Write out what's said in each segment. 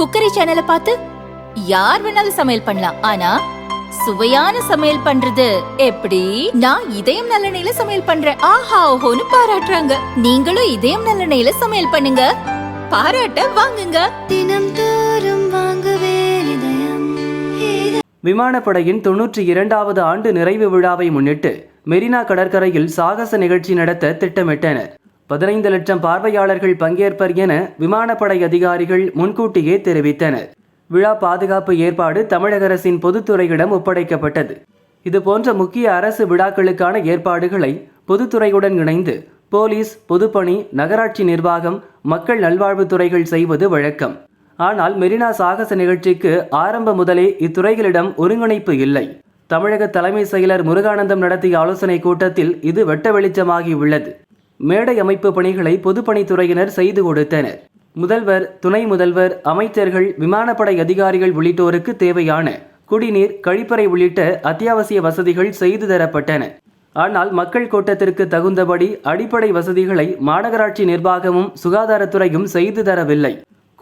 Cookery சேனலை பார்த்து யார் வேணாலும் சமையல் பண்ணலாம். ஆனா சுவையான சமையல் பண்றது எப்படி? நான் இதயம் நல்லெண்ணெயில சமையல் பண்றேன். ஆஹா ஓஹோன்னு பாராட்டுறாங்க. நீங்களும் இதயம் நல்லெண்ணெயில சமையல் பண்ணுங்க. பாராட்ட வாங்குங்க. தினம் தோறும் வாங்குவே விமானப்படையின் தொன்னூற்றி இரண்டாவது ஆண்டு நிறைவு விழாவை முன்னிட்டு மெரினா கடற்கரையில் சாகச நிகழ்ச்சி நடத்த திட்டமிட்டனர். பதினைந்து லட்சம் பார்வையாளர்கள் பங்கேற்பர் என விமானப்படை அதிகாரிகள் முன்கூட்டியே தெரிவித்தனர். விழா பாதுகாப்பு ஏற்பாடு தமிழக அரசின் பொதுத்துறையிடம் ஒப்படைக்கப்பட்டது. இதுபோன்ற முக்கிய அரசு விழாக்களுக்கான ஏற்பாடுகளை பொதுத்துறையுடன் இணைந்து போலீஸ் பொதுப்பணி நகராட்சி நிர்வாகம் மக்கள் நல்வாழ்வுத்துறைகள் செய்வது வழக்கம். ஆனால் மெரினா சாகச நிகழ்ச்சிக்கு ஆரம்ப முதலே இத்துறைகளிடம் ஒருங்கிணைப்பு இல்லை. தமிழக தலைமை செயலர் முருகானந்தம் நடத்திய ஆலோசனை கூட்டத்தில் இது வெட்ட வெளிச்சமாகி உள்ளது மேடை அமைப்பு பணிகளை பொதுப்பணித்துறையினர் செய்து கொடுத்தனர். முதல்வர் துணை முதல்வர் அமைச்சர்கள் விமானப்படை அதிகாரிகள் உள்ளிட்டோருக்கு தேவையான குடிநீர் கழிப்பறை உள்ளிட்ட அத்தியாவசிய வசதிகள் செய்து தரப்பட்டன. ஆனால் மக்கள் கூட்டத்திற்கு தகுந்தபடி அடிப்படை வசதிகளை மாநகராட்சி நிர்வாகமும் சுகாதாரத்துறையும் செய்து தரவில்லை.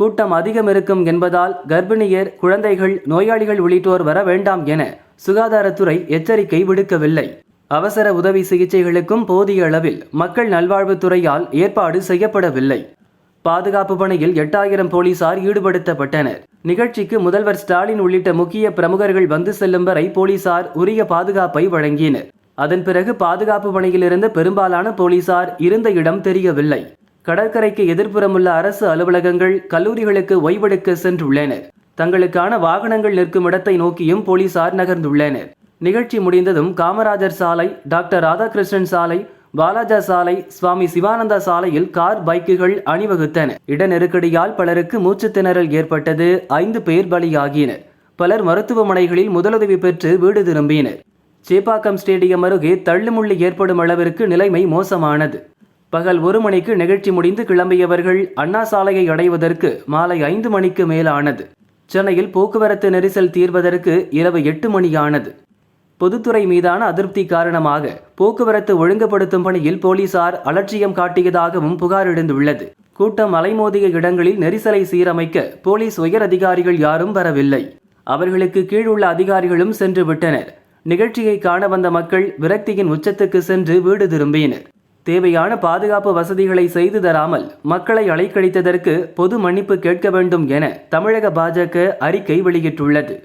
கூட்டம் அதிகம் இருக்கும் என்பதால் கர்ப்பிணியர் குழந்தைகள் நோயாளிகள் உள்ளிட்டோர் வர வேண்டாம் என சுகாதாரத்துறை எச்சரிக்கை விடுக்கவில்லை. அவசர உதவி சிகிச்சைகளுக்கும் போதிய அளவில் மக்கள் நல்வாழ்வுத்துறையால் ஏற்பாடு செய்யப்படவில்லை. பாதுகாப்பு பணியில் எட்டாயிரம் போலீசார் ஈடுபடுத்தப்பட்டனர். நிகழ்ச்சிக்கு முதல்வர் ஸ்டாலின் உள்ளிட்ட முக்கிய பிரமுகர்கள் வந்து செல்லும் வரை போலீசார் உரிய பாதுகாப்பை வழங்கினர். அதன் பிறகு பாதுகாப்பு பணியிலிருந்து பெரும்பாலான போலீசார் இருந்த இடம் தெரியவில்லை. கடற்கரைக்கு எதிர்ப்புறமுள்ள அரசு அலுவலகங்கள் கல்லூரிகளுக்கு ஓய்வெடுக்க சென்றுள்ளனர். தங்களுக்கான வாகனங்கள் நிற்கும் இடத்தை நோக்கியும் போலீசார் நகர்ந்துள்ளனர். நிகழ்ச்சி முடிந்ததும் காமராஜர் சாலை டாக்டர் ராதாகிருஷ்ணன் சாலை பாலாஜா சாலை சுவாமி சிவானந்தா சாலையில் கார் பைக்குகள் அணிவகுத்தன. இட நெருக்கடியால் பலருக்கு மூச்சுத்திணறல் ஏற்பட்டது. ஐந்து பேர் பலியாகினர். பலர் மருத்துவமனைகளில் முதலுதவி பெற்று வீடு திரும்பினர். சேப்பாக்கம் ஸ்டேடியம் அருகே தள்ளுமுள்ளு ஏற்படும் அளவிற்கு நிலைமை மோசமானது. பகல் ஒரு மணிக்கு நிகழ்ச்சி முடிந்து கிளம்பியவர்கள் அண்ணா சாலையை அடைவதற்கு மாலை ஐந்து மணிக்கு மேலானது. சென்னையில் போக்குவரத்து நெரிசல் தீர்வதற்கு இரவு எட்டு மணியானது. பொதுத்துறை மீதான அதிருப்தி காரணமாக போக்குவரத்து ஒழுங்குபடுத்தும் பணியில் போலீசார் அலட்சியம் காட்டியதாகவும் புகார் எழுந்துள்ளது. கூட்டம் அலைமோதிய இடங்களில் நெரிசலை சீரமைக்க போலீஸ் உயர் அதிகாரிகள் யாரும் வரவில்லை. அவர்களுக்கு கீழ் உள்ள அதிகாரிகளும் சென்று விட்டனர். நிகழ்ச்சியை காண வந்த மக்கள் விரக்தியின் உச்சத்துக்கு சென்று வீடு திரும்பினர். தேவையான பாதுகாப்பு வசதிகளை செய்து தராமல் மக்களை அலைக்கழித்ததற்கு பொது மன்னிப்பு கேட்க வேண்டும் என தமிழக பாஜக அறிக்கை வெளியிட்டுள்ளது.